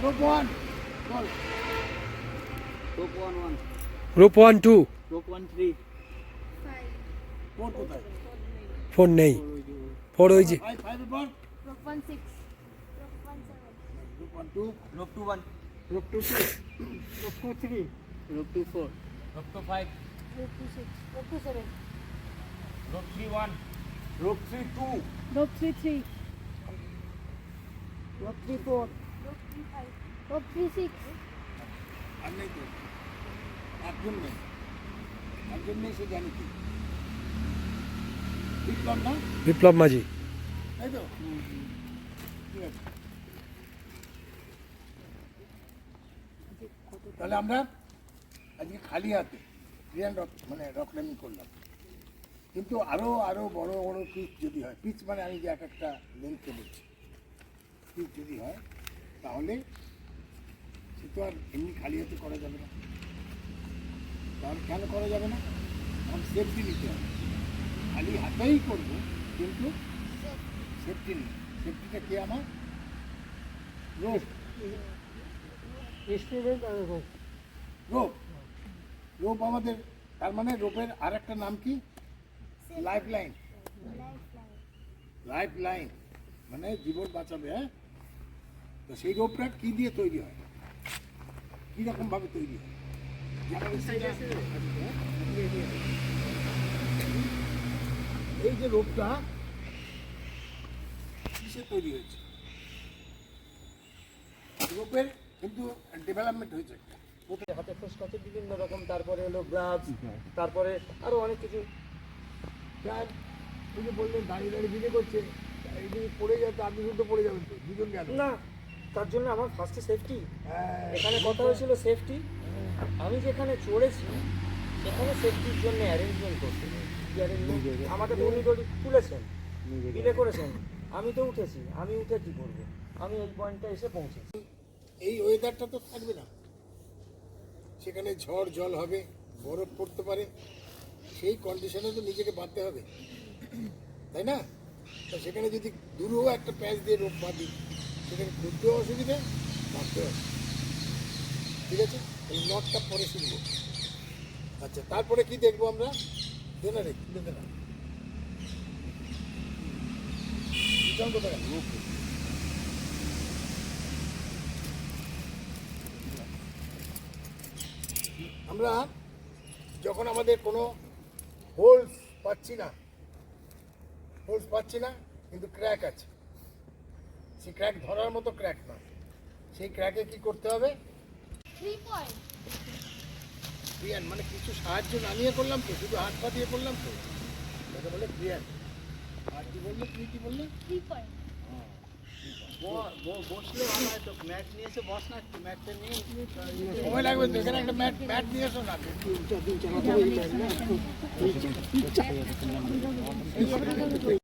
Group one Call. Group 1 1. Group 1 2. Group 1 3. 5. Phone কোথায়? Phone নেই। Phone ওই যে। 5 এর পর? Group 1 6. Group 1 7. Group 1 2. Group 2 1. Group 2 2. Group 2 3. Group 2 4. Group 2 5. Group 2 6. Group 2 7. Group 3 1. Group 3 2. Group 3 3. Group 3 4. ও three six তো বিপ্লব মাঝি। তাহলে আমরা আজকে খালি হাতে মানে রকলামি করলাম। কিন্তু আরও আরও বড় বড় পিচ যদি হয় পিচ মানে আমি যে এক একটা লেন্থকে বলছি। পিচ যদি হয় তাহলে সে তো আর এমনি খালি হাতে করা যাবে না। তাহলে কেন করা যাবে না? কারণ সেফটি নিতে হবে। খালি হাতেই করব কিন্তু সেফটি নেই। সেফটিটা কে আমার? রোপ রোপ রোপ আমাদের তার মানে রোপের আর একটা নাম কি? লাইফ লাইন লাইফ লাইন মানে জীবন বাঁচাবে হ্যাঁ? তো সেই রোপটা কি দিয়ে তৈরি হয়? কীরকম ভাবে তৈরি হয়? এই যে রোপটা কিসে তৈরি হয়েছে? রোপের কিন্তু ডেভেলপমেন্ট হয়েছে একটা। হাতে ফোসকাছে বিভিন্ন রকম তারপরে হলো গ্লাভস তারপরে আরও অনেক কিছু। ওই বললেন দাঁড়িয়ে দাঁড়িয়ে ভিডিও করছে এই যদি পড়ে যায় তো আপনি শুধু পড়ে যাবেন তো দুজন গেল। না তার জন্য আমার ফার্স্টে সেফটি হ্যাঁ, এখানে কথা হয়েছিল সেফটি আমি যেখানে চড়েছি সেখানে সেফটির জন্য অ্যারেঞ্জমেন্ট করতে আমাকে তো উনি তুলেছেন বিলে করেছেন। আমি তো উঠেছি আমি উঠে কি করব? আমি এই পয়েন্টটা এসে পৌঁছেছি। এই ওয়েদারটা তো থাকবে না। সেখানে ঝড় জল হবে বরফ পড়তে পারে। সেই কন্ডিশনে তো নিজেকে বাঁধতে হবে। তাই না? তো সেখানে যদি দূরেও একটা প্যাচ দিয়ে রোপ বাঁধি সেখানে ঘুরতেও অসুবিধা অসুবিধা। ঠিক আছে? তাহলে নটটা পরে শুনব আচ্ছা তারপরে কি দেখব আমরা? দেনা রে তুলে দেনা কোথায় আমরা যখন আমাদের কোনো হোলস পাচ্ছি না হোলস পাচ্ছি না কিন্তু ক্র্যাক আছে। সেই ক্র্যাক ধরার মতো ক্র্যাক না সেই ক্র্যাকে কি করতে হবে? ক্রিয়ান মানে কিছু সাহায্য না নিয়ে করলাম তো শুধু হাত পা দিয়ে করলাম তো। বলে ক্রিয়ান আর কি বললে? তুই কি বললে? Point. বসলে ভালো হয় তো। ম্যাট নিয়ে এসে বস না ম্যাটটা নিয়ে সময় লাগবে তো এখানে একটা ম্যাট ম্যাট নিয়ে এসো না।